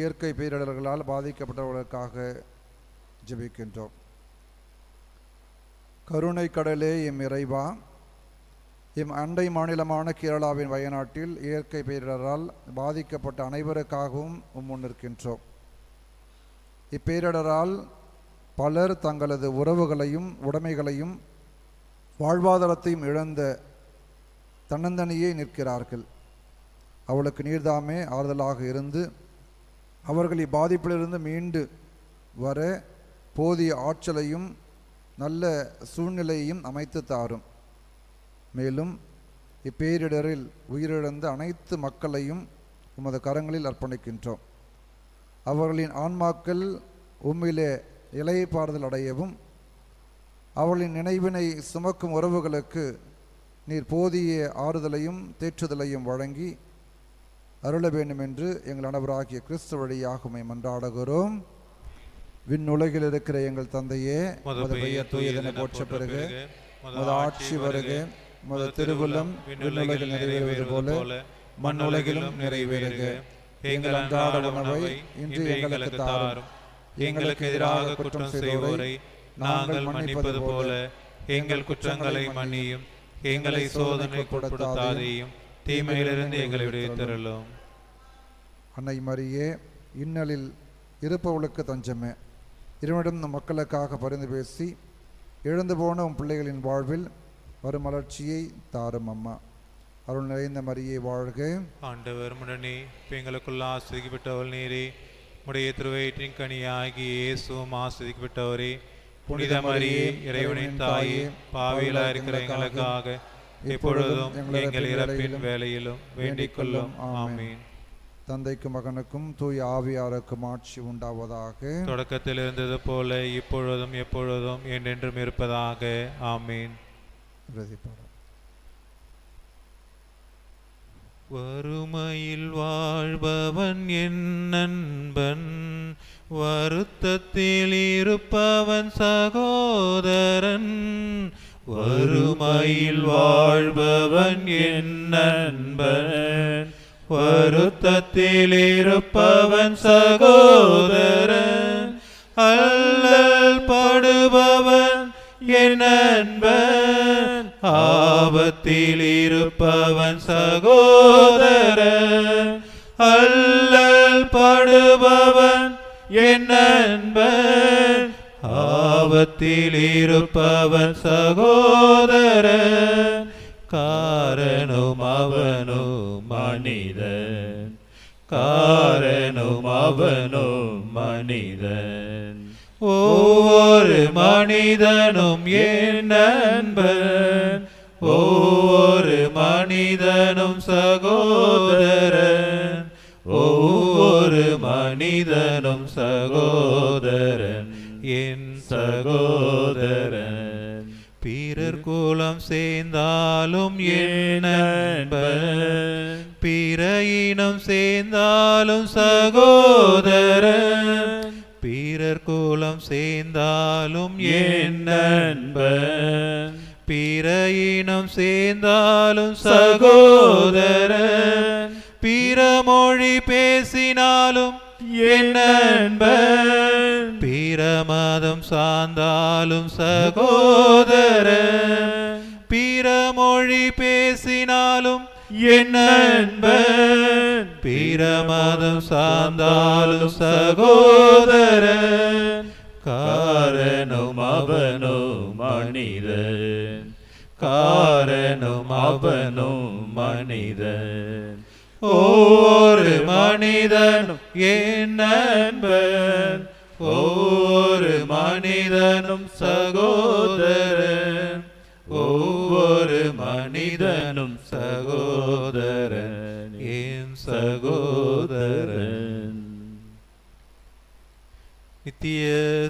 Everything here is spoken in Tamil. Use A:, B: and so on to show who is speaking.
A: இயற்கை பேரிடர்களால் பாதிக்கப்பட்டவர்களுக்காக ஜெபிக்கின்றோம். கருணை கடலே எம் இறைவா எம் அண்டை மாநிலமான கேரளாவின் வயநாட்டில் இயற்கை பேரிடரால் பாதிக்கப்பட்ட அனைவருக்காகவும் உம்முன் நிற்கின்றோம். இப்பேரிடரால் பலர் தங்களது உறவுகளையும் உடைமைகளையும் வாழ்வாதாரத்தையும் இழந்த தன்னந்தனியே நிற்கிறார்கள். அவளுக்கு நீர்தாமே ஆறுதலாக இருந்து அவர்கள் இப்பாதிப்பிலிருந்து மீண்டு வர போதிய ஆற்றலையும் நல்ல சூழ்நிலையையும் அமைத்து தாரும். மேலும் இப்பேரிடரில் உயிரிழந்த அனைத்து மக்களையும் உமது கரங்களில் அர்ப்பணிக்கின்றோம். அவர்களின் ஆன்மாக்கள் உம்மிலே இலைப்பாறுதல் அடையவும் அவர்களின் நினைவினை சுமக்கும் உறவுகளுக்கு நீர் போதிய ஆறுதலையும் தேற்றுதலையும் வழங்கி அருள வேண்டும் என்று எங்கள் அனைவராகிய கிறிஸ்து வழியாக உம்மை மன்றாடுகிறோம். விண்ணுலகில் இருக்கிற எங்கள் தந்தையே
B: மது
A: உமது பெயர் தூயதென போற்ற பிறகு மது ஆட்சி வருக மது திருவுள்ளம் விண்ணுலகில் நிறைவேறுவது போல மண்ணுலகிலும் நிறைவேறுக. எங்கள் அன்றாட உணவை இன்று எங்களுக்கு தாரும்.
B: எங்களுக்கு எதிராக குற்றம் செய்வோரை நாங்கள் மன்னிப்பது போல. எங்கள் குற்றங்களை மன்னியும். எங்களை சோதனைக்கு உட்படுத்தாதேயும். தீமையிலிருந்து எங்களை விடுவித்தருளும்.
A: அன்னை மரியே இன்னலில் இருப்பவளுக்கு தஞ்சமே. இருவரிடம் நம் மக்களுக்காக பரிந்து பேசி இழந்து போன உன் பிள்ளைகளின் வாழ்வில் வரும் மலர்ச்சியை தாரும் அம்மா. அருள் நிறைந்த மரியை வாழ்க.
B: ஆண்டவர் முடனே எங்களுக்குள்ள ஆசிரிக்கப்பட்டவள் நீரே. உடைய திருவயிற்றின் கனியாகி இயேசுவும் ஆசிரிக்கப்பட்டவரே புனித மரியே இறைவனின் தாயே பாவியிலா இருக்கிற எங்களுக்காக எப்பொழுதும் எங்கள் இறப்பின் வேலையிலும் வேண்டிக் கொள்ளும். ஆமீன்.
A: தந்தைக்கும் மகனுக்கும் தூய ஆவியாருக்கும் ஆட்சி உண்டாவதாக.
B: தொடக்கத்தில் இருந்தது போல இப்பொழுதும் எப்பொழுதும் என்றென்றும் இருப்பதாக. ஆமீன். வறுமையில் வாழ்பவன் என் நண்பன் வருத்தத்தில் இருப்பவன் சகோதரன். வறுமையில் வாழ்பவன் என் நண்பன். வருத்தத்தில் இருப்பவன் சகோதரன். அல்லல் படுபவன் என் நண்பன். ஆபத்தில் இருப்பவன் சகோதரன். அல்லல் படுபவன் என் நண்பன். பாவத்தில் இருப்பவன் சகோதர காரணம் அவனும் மனிதன். காரணம் அவனும் மனிதன். ஒவ்வொரு மனிதனும் என் நண்பன். ஒவ்வொரு மனிதனும் ச மனிதனும் சகோதரன் என் சகோதரன். பிறர் குலம் சேர்ந்தாலும் என் நண்பன். பிற இனம் சேர்ந்தாலும் சகோதரன். பிறர் குலம் சேர்ந்தாலும் என் நண்பன். பிற இனம் சேர்ந்தாலும் சகோதரன். பிற மொழி பேசினாலும் என் நண்பன். சார்ந்தாலும் சகோதர பிற பேசினாலும் என் நண்பன். சார்ந்தாலும் சகோதர காரணம் அவனோ மனிதன். காரணம் அவனோ மனிதன். ஒவ்வொரு மனிதனும் என் நண்பன். ஒவ்வொரு மனிதனும் சகோதரன். ஒவ்வொரு மனிதனும் சகோதரன். என் சகோதரன். நித்திய